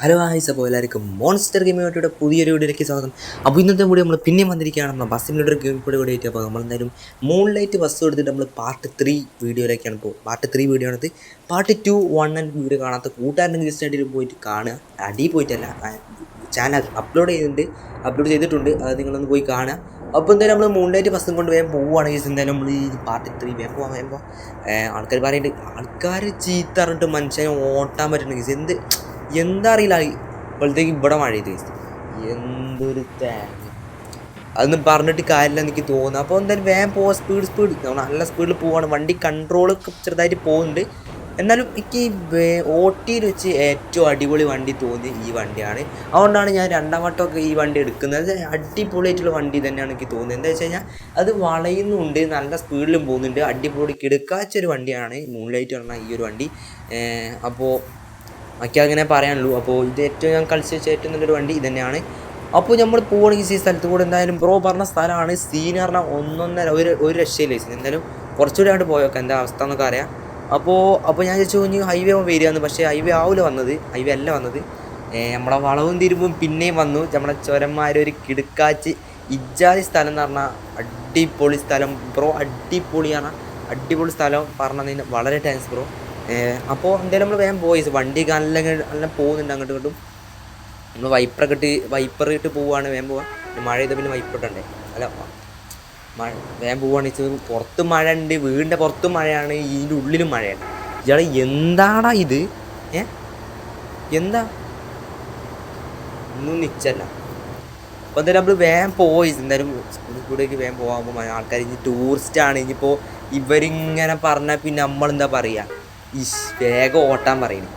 Hello ആയിസ അപ്പോൾ എല്ലാവർക്കും monster game ഗെയിമുമായിട്ട് പുതിയൊരു വീഡിയോയിലേക്ക് സ്വാഗതം. അപ്പോൾ ഇന്നത്തെ കൂടി നമ്മൾ പിന്നെ വന്നിരിക്കുകയാണ്. നമ്മൾ ബസ്സിന്റെ ഗെയിം കൂടെ കൂടി ആയിട്ട്. അപ്പോൾ നമ്മളെന്തായാലും മൂൺ ലൈറ്റ് ബസ് എടുത്തിട്ട് നമ്മൾ പാർട്ട് ത്രീ വീഡിയോയിലേക്കാണ് ഇപ്പോൾ. പാർട്ട് ത്രീ വീഡിയോ ആണത്. Part two one and video കാണാത്ത കൂട്ടുകാരന്റെ ജസ്റ്റ് ആയിട്ട് പോയിട്ട് കാണുക. അടി പോയിട്ടല്ല. ചാനൽ അപ്ലോഡ് ചെയ്തിട്ടുണ്ട്. അപ്ലോഡ് ചെയ്തിട്ടുണ്ട്. അത് നിങ്ങളൊന്ന് പോയി കാണുക. അപ്പോൾ എന്തായാലും നമ്മൾ ലൈറ്റ് ബസ്സും കൊണ്ട് വേഗം പോവുകയാണെങ്കിൽ എന്തായാലും നമ്മൾ ഈ പാർട്ട് ത്രീ വേഗം പോകാൻ വേഗം പോകാം ആൾക്കാർ പറയുന്നുണ്ട്. ആൾക്കാർ ചീത്ത പറഞ്ഞിട്ട് മനുഷ്യനെ ഓട്ടാൻ പറ്റുന്നുണ്ടെങ്കിൽ എന്ത് എന്താ അറിയില്ല ഇപ്പോഴത്തേക്ക് ഇവിടെ മഴ ചെയ്ത് എന്തൊരു തേങ്ങ. അതൊന്നും പറഞ്ഞിട്ട് കാര്യമില്ല എനിക്ക് തോന്നുന്നു. അപ്പോൾ എന്തായാലും വേഗം പോവാം സ്പീഡ് സ്പീഡ് നല്ല സ്പീഡിൽ പോവാണ്. വണ്ടി കൺട്രോൾ ചെറുതായിട്ട് പോകുന്നുണ്ട്. എന്നാലും എനിക്ക് ഓട്ടിയിൽ വെച്ച് ഏറ്റവും അടിപൊളി വണ്ടി തോന്നി ഈ വണ്ടിയാണ്. അതുകൊണ്ടാണ് ഞാൻ രണ്ടാം വട്ടമൊക്കെ ഈ വണ്ടി എടുക്കുന്നത്. അടിപൊളിയായിട്ടുള്ള വണ്ടി തന്നെയാണ് എനിക്ക് തോന്നുന്നത്. എന്താ വെച്ച് കഴിഞ്ഞാൽ അത് വളയുന്നുണ്ട് നല്ല സ്പീഡിലും പോകുന്നുണ്ട്. അടിപൊളി കിടക്കാച്ചൊരു വണ്ടിയാണ്. മൂൺ ലൈറ്റ് പറഞ്ഞ ഈ ഒരു വണ്ടി. അപ്പോൾ എനിക്ക് അങ്ങനെ പറയാനുള്ളൂ. അപ്പോൾ ഇത് ഏറ്റവും ഞാൻ കളിച്ച് വെച്ച ഏറ്റവും നല്ലൊരു വണ്ടി ഇത് തന്നെയാണ് അപ്പോൾ നമ്മൾ പോവുകയാണെങ്കിൽ ഈ സ്ഥലത്ത് കൂടെ എന്തായാലും ബ്രോ പറഞ്ഞ സ്ഥലമാണ് സീൻ പറഞ്ഞാൽ ഒന്നൊന്നര ഒരു ഒരു രക്ഷയില്ല സീൻ എന്തായാലും കുറച്ചുകൂടി അങ്ങോട്ട് പോയൊക്കെ. എന്താ അവസ്ഥ എന്നൊക്കെ അറിയാം. അപ്പോൾ അപ്പോൾ ഞാൻ ചോദിച്ചു കഴിഞ്ഞു ഹൈവേ വരികയെന്ന് പക്ഷേ ഹൈവേ ആവില്ല വന്നത്. ഹൈവേ അല്ല വന്നത്. നമ്മളെ വളവും തിരുമ്പും പിന്നെയും വന്നു. നമ്മുടെ ചുരന്മാരൊരു കിടുക്കാച്ച് ഇജാതി സ്ഥലം എന്ന് പറഞ്ഞാൽ അടിപൊളി സ്ഥലം. ബ്രോ അടിപൊളിയാണ്. അടിപൊളി സ്ഥലം പറഞ്ഞതിന് വളരെ താങ്ക്സ് ബ്രോ. അപ്പോൾ എന്തായാലും നമ്മൾ വേഗം പോയി. വണ്ടി നല്ല നല്ല പോകുന്നുണ്ട് അങ്ങോട്ടും ഇങ്ങോട്ടും. നമ്മൾ വൈപ്പറൊക്കെ ഇട്ട് വൈപ്പർ ഇട്ട് പോവുകയാണ് വേഗം പോവാൻ മഴ ചെയ്ത പിന്നെ വൈപ്പർ ഇട്ടണ്ടേ അല്ല മഴ വേഗം പോവുകയാണ് വെച്ചാൽ പുറത്ത് മഴ ഉണ്ട്. വീടിന്റെ പുറത്തും മഴയാണ്. ഇതിന്റെ ഉള്ളിലും മഴയാണ്. ഇയാൾ എന്താടാ ഇത്? ഏ? എന്താ? ഒന്നും നിച്ചല്ല. അപ്പോൾ എന്തായാലും നമ്മൾ വേഗം പോയി. എന്തായാലും സ്കൂളിൽ കൂടെയൊക്കെ വേഗം പോകാൻ ആൾക്കാർ ഇനി ടൂറിസ്റ്റാണ് ഇനിയിപ്പോൾ ഇവരിങ്ങനെ പറഞ്ഞാൽ പിന്നെ നമ്മളെന്താ പറയുക ഇഷ് വേഗം ഓട്ടാൻ പറയുന്നു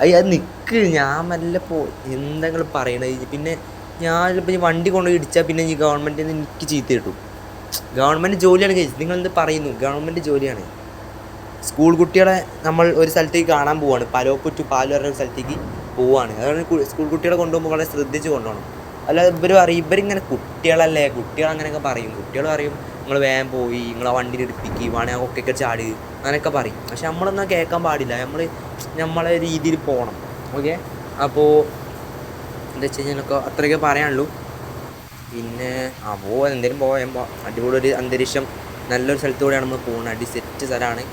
അയ്യ അത് നിൽക്ക് ഞാൻ മെല്ലെ പോ. എന്തെങ്കിലും പറയണത് പിന്നെ ഞാൻ ഇപ്പം വണ്ടി കൊണ്ടുപോയി ഇടിച്ചാൽ പിന്നെ ഈ ഗവൺമെന്റിൽ നിന്ന് എനിക്ക് ചീത്ത കിട്ടും. ഗവൺമെന്റ് ജോലിയാണ് കഴിച്ചത് നിങ്ങൾ എന്ത് പറയുന്നു? ഗവൺമെന്റ് ജോലിയാണ്. സ്കൂൾ കുട്ടികളെ നമ്മൾ ഒരു സ്ഥലത്തേക്ക് കാണാൻ പോവാണ്. പലോപ്പുറ്റു പാൽ പറഞ്ഞ ഒരു സ്ഥലത്തേക്ക് പോവാണ്. അതുകൊണ്ട് സ്കൂൾ കുട്ടികളെ കൊണ്ടുപോകുമ്പോൾ വളരെ ശ്രദ്ധിച്ച് കൊണ്ടുപോകണം. അല്ലാതെ ഇവർ പറയും ഇവരിങ്ങനെ കുട്ടികളല്ലേ? കുട്ടികൾ അങ്ങനെയൊക്കെ പറയും. കുട്ടികൾ പറയും നിങ്ങൾ വേഗം പോയി നിങ്ങളെ വണ്ടി എടുപ്പിക്കുക വേണേ ഒക്കെ ചാടി അങ്ങനെയൊക്കെ പറയും. പക്ഷെ നമ്മളൊന്നും കേൾക്കാൻ പാടില്ല. നമ്മൾ നമ്മളെ രീതിയിൽ പോകണം ഓക്കെ? അപ്പോൾ എന്താ വെച്ച് കഴിഞ്ഞാൽ അത്രയൊക്കെ പറയാനുള്ളൂ. പിന്നെ ആ എന്തേലും എന്തെങ്കിലും പോയുമ്പോൾ അടിപൊളി ഒരു അന്തരീക്ഷം. നല്ലൊരു സ്ഥലത്തൂടെയാണ് നമ്മൾ പോകുന്നത് അടി സെറ്റ് സ്ഥലമാണ്.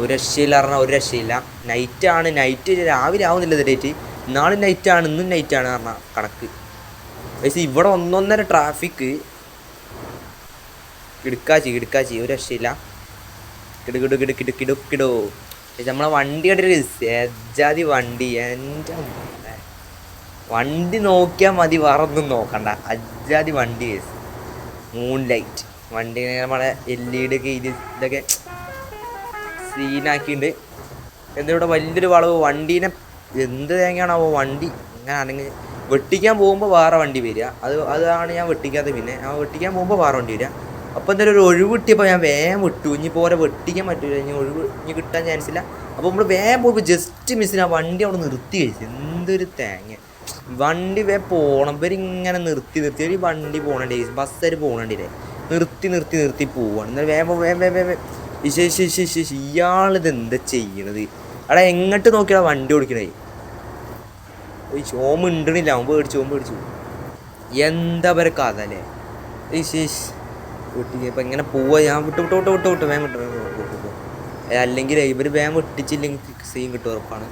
ഒരു രക്ഷയില്ല പറഞ്ഞാൽ ഒരു രക്ഷയില്ല. നൈറ്റാണ് നൈറ്റ് രാവിലെ ആവുന്നില്ല ഡേറ്റ് നാളെ നൈറ്റാണ് ഇന്നും നൈറ്റാണ് പറഞ്ഞാൽ കണക്ക്. പക്ഷേ ഇവിടെ ഒന്നൊന്നര ട്രാഫിക്ക് കിടുക്കാച്ചി ഇടുക്കാച്ചി ഒരു രക്ഷയില്ല. കിടുകിടു കിടു കിടു കിടു കിടോ നമ്മളെ വണ്ടി കണ്ടിട്ട് വണ്ടി. എന്റെ വണ്ടി നോക്കിയാൽ മതി വേറൊന്നും നോക്കണ്ട. അജാതി വണ്ടി മൂൺ ലൈറ്റ് വണ്ടി നമ്മളെ എൽ ഇ ഡി ഒക്കെ ഇത് ഇതൊക്കെ സീനാക്കിയിട്ടുണ്ട് എന്നിവിടെ വലിയൊരു വളവ്? വണ്ടീനെ എന്ത് തേങ്ങയാണാവോ വണ്ടി? ഇങ്ങനെ ആണെങ്കിൽ വെട്ടിക്കാൻ പോകുമ്പോൾ വേറെ വണ്ടി വരിക. അത് അതാണ് ഞാൻ വെട്ടിക്കാത്തത് പിന്നെ. ആ വെട്ടിക്കാൻ പോകുമ്പോൾ വേറെ വണ്ടി വരിക. അപ്പോൾ എന്തായാലും ഒരു ഒഴിവ് കിട്ടിയപ്പോൾ ഞാൻ വേഗം വിട്ടു. ഇനി പോലെ വെട്ടിക്കാൻ പറ്റില്ല ഇനി ഒഴിവ് ഇനി കിട്ടാൻ ചാൻസ് ഇല്ല. അപ്പോൾ നമ്മൾ വേഗം പോയപ്പോൾ ജസ്റ്റ് മിസ്സിന് ആ വണ്ടി അവിടെ നിർത്തി കഴിച്ചു. എന്തൊരു തേങ്ങ. വണ്ടി വേ പോകണം ഇങ്ങനെ നിർത്തി നിർത്തി. ഒരു വണ്ടി പോകണേ ബസ്സര് പോകണണ്ടില്ലേ നിർത്തി നിർത്തി നിർത്തി പോവാണ്. എന്നാൽ വേഗം വേഗം വേഗം വേശേഷി ഇയാളിത് എന്താ ചെയ്യണത്? അവിടെ എങ്ങോട്ട് നോക്കിയാൽ വണ്ടി ഓടിക്കണേ? ഈ ചോമ ഉണ്ടണില്ല അവൻ പേടിച്ചു അവൻ പേടിച്ചു. എന്താ വരെ കഥ അല്ലേ? വിശേഷ് വീട്ടിൽ ഇപ്പം ഇങ്ങനെ പോവാ ഞാൻ വിട്ടു വിട്ടു വിട്ടു വിട്ടു വിട്ടു വേഗം വിട്ടു വിട്ടു, വിട്ടു, വിട്ടു. അല്ലെങ്കിൽ ഇവർ വേഗം വെട്ടിച്ചില്ലെങ്കിൽ സീൻ കിട്ടും ഉറപ്പാണ്.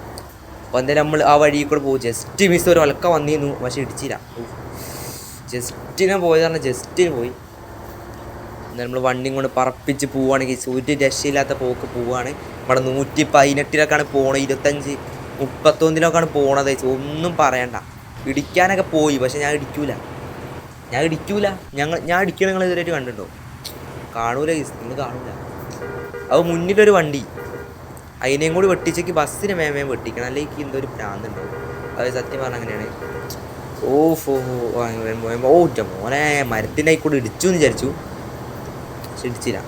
അപ്പോൾ എന്തായാലും നമ്മൾ ആ വഴി കൂടെ പോകും ജസ്റ്റ് മിസ് ഒരു ഒലക്ക വന്നിരുന്നു പക്ഷേ ഇടിച്ചില്ല. ജസ്റ്റിനെ പോയത് പറഞ്ഞാൽ ജസ്റ്റിന് പോയി. നമ്മൾ വണ്ടിയും കൊണ്ട് പറപ്പിച്ച് പോവുകയാണെങ്കിൽ ഒരു രക്ഷയില്ലാത്ത പോക്ക് പോവുകയാണ് നമ്മുടെ നൂറ്റി പതിനെട്ടിലൊക്കെയാണ് പോണത് ഇരുപത്തഞ്ച് മുപ്പത്തൊന്നിലൊക്കെയാണ് പോണത്. ഒന്നും പറയണ്ട. ഇടിക്കാനൊക്കെ പോയി പക്ഷെ ഞാൻ ഇടിക്കൂല. ഞാൻ ഇടിക്കൂല. ഞങ്ങൾ ഞാൻ ഇടിക്കണ നിങ്ങൾ ഇതുവരെയായിട്ട് കണ്ടിട്ടുണ്ടോ? കാണൂല ഇന്ന് കാണൂല. അപ്പോൾ മുന്നിലൊരു വണ്ടി. അതിനെയും കൂടി വെട്ടിച്ചേക്ക് ബസ്സിനെ മേമേ വെട്ടിക്കണം. അല്ലെങ്കിൽ എന്തോ ഒരു ഭ്രാന്തുണ്ടോ അത് സത്യം പറഞ്ഞാൽ അങ്ങനെയാണ്. ഓഫ് ഓ മോനെ മരത്തിന്റെ ആയിക്കൂടെ ഇടിച്ചു എന്ന് വിചാരിച്ചു. പക്ഷെ ഇടിച്ചില്ല.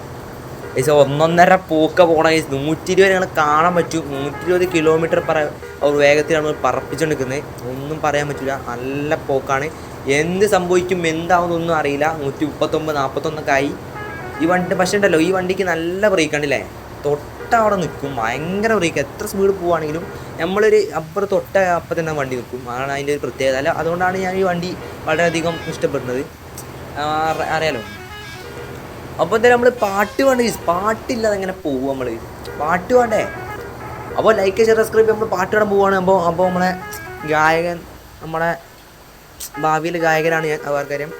ഏകദേശം ഒന്നൊന്നര പോക്ക പോണ കേസ് നൂറ്റി ഇരുപത് ഞങ്ങൾ കാണാൻ പറ്റും. നൂറ്റി ഇരുപത് കിലോമീറ്റർ പറ വേഗത്തിലാണ് പറപ്പിച്ചുകൊണ്ടിരിക്കുന്നത് ഒന്നും പറയാൻ പറ്റില്ല നല്ല പോക്കാണ്. എന്ത് സംഭവിക്കും എന്താവുന്നൊന്നും അറിയില്ല. നൂറ്റി മുപ്പത്തൊമ്പത് നാൽപ്പത്തൊന്നൊക്കെ ആയി. ഈ വണ്ടി പക്ഷേ ഉണ്ടല്ലോ ഈ വണ്ടിക്ക് നല്ല ബ്രേക്ക് ഉണ്ടല്ലേ? തൊട്ടവിടെ നിൽക്കും ഭയങ്കര ബ്രേക്ക് എത്ര സ്പീഡ് പോവുകയാണെങ്കിലും നമ്മളൊരു അപ്പുറം തൊട്ട അപ്പം തന്നെ വണ്ടി നിൽക്കും. അതാണ് അതിന്റെ ഒരു പ്രത്യേകത. അല്ല അതുകൊണ്ടാണ് ഞാൻ ഈ വണ്ടി വളരെയധികം ഇഷ്ടപ്പെടുന്നത്. അറിയാലോ? അപ്പോൾ എന്തായാലും നമ്മൾ പാട്ട് വേണ്ട പാട്ടില്ലാതെ എങ്ങനെ പോകും നമ്മൾ പാട്ട് വേണ്ടേ? അപ്പോൾ ലൈക്ക് ഷെയർ സബ്സ്ക്രൈബ് നമ്മൾ പാട്ട് വേണം പോവുകയാണ് അപ്പോൾ അപ്പോൾ നമ്മളെ ഗായകൻ നമ്മളെ ഭാവിയിൽ ഗായകനാണ് ഞാൻ അവർക്കാര്യം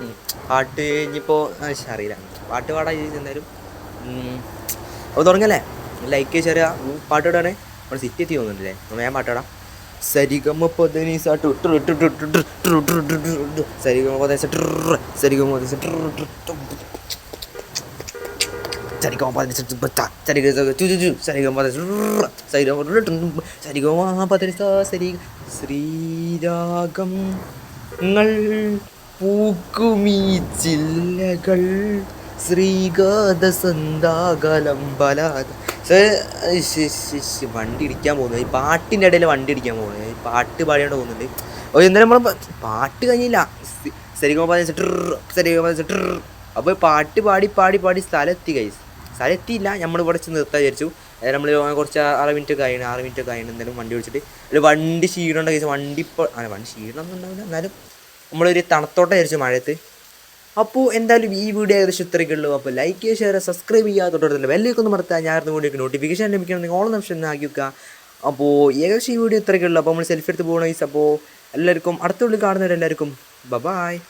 പാട്ട് ഇനിയിപ്പോൾ അറിയില്ല പാട്ട് പാടാൻ എന്തായാലും അപ്പോൾ തുടങ്ങല്ലേ ലൈക്ക് ചെറിയ പാട്ട് പാടാണേ നമ്മുടെ സിറ്റി എത്തി തോന്നുന്നില്ലേ നമ്മൾ ഞാൻ പാട്ട് പാടാം സരിഗമ പദനീസ സരിഗമ പദസ സരിഗമ പദസ സരിഗമ പദനിസ സരിഗമ ചുചു സരിഗമ പദസ സരിഗമ സരിഗമ പദനിസ സരി ശ്രീരാഗം ങ്ങൾ പൂക്കുമീ ചില്ലകൾ ശ്രീഗാത സന്താകലം ബലാത വണ്ടി ഇടിക്കാൻ പോകുന്നത് ഈ പാട്ടിന്റെ ഇടയിൽ വണ്ടി ഇടിക്കാൻ പോകുന്നത് ഈ പാട്ട് പാടിയോണ്ട് പോകുന്നുണ്ട്. ഓ എന്തായാലും നമ്മൾ പാട്ട് കഴിഞ്ഞില്ല. സരിഗമ സരിഗമ അപ്പോൾ പാട്ട് പാടി പാടി പാടി സ്ഥലത്തി കൈ സ്ഥലം എത്തിയില്ല നമ്മൾ ഇവിടെ ചെന്ന് നിർത്താൻ വിചാരിച്ചു. നമ്മൾ കുറച്ച് ആറ് മിനിറ്റ് കഴിയണം ആറ് മിനിറ്റ് കഴിയണം എന്തായാലും വണ്ടി വിളിച്ചിട്ട് ഒരു വണ്ടി ക്ഷീണമുണ്ട് കേസ്. വണ്ടി ഇപ്പോൾ അല്ല വണ്ടി ക്ഷീണം ഒന്നും ഉണ്ടാവില്ല. എന്നാലും നമ്മളൊരു തണുത്തോട്ടം വിചാരിച്ചു മഴയത്ത്. അപ്പോൾ എന്തായാലും ഈ വീഡിയോ ഏകദേശം ഇത്രയൊക്കെ ഉള്ളൂ. അപ്പോൾ ലൈക്ക് ചെയ്യുക. ഷെയർ സബ്സ്ക്രൈബ് ചെയ്യുക തൊട്ടടുത്തുള്ള ബെല്ലേക്ക് ഒന്ന് മറത്താൽ ഞാൻ വീഡിയോക്ക് നോട്ടിഫിക്കേഷൻ ലഭിക്കണമെങ്കിൽ നിമിഷം ഒന്ന് ആക്കി വെക്കുക. അപ്പോൾ ഏകദേശം ഈ വീഡിയോ ഇത്രയൊക്കെ ഉള്ളൂ. അപ്പോൾ നമ്മൾ സെൽഫി എടുത്ത് പോകണം അപ്പോൾ എല്ലാവർക്കും അടുത്തുള്ളിൽ കാണുന്നവരെല്ലാവർക്കും ബ ബായ്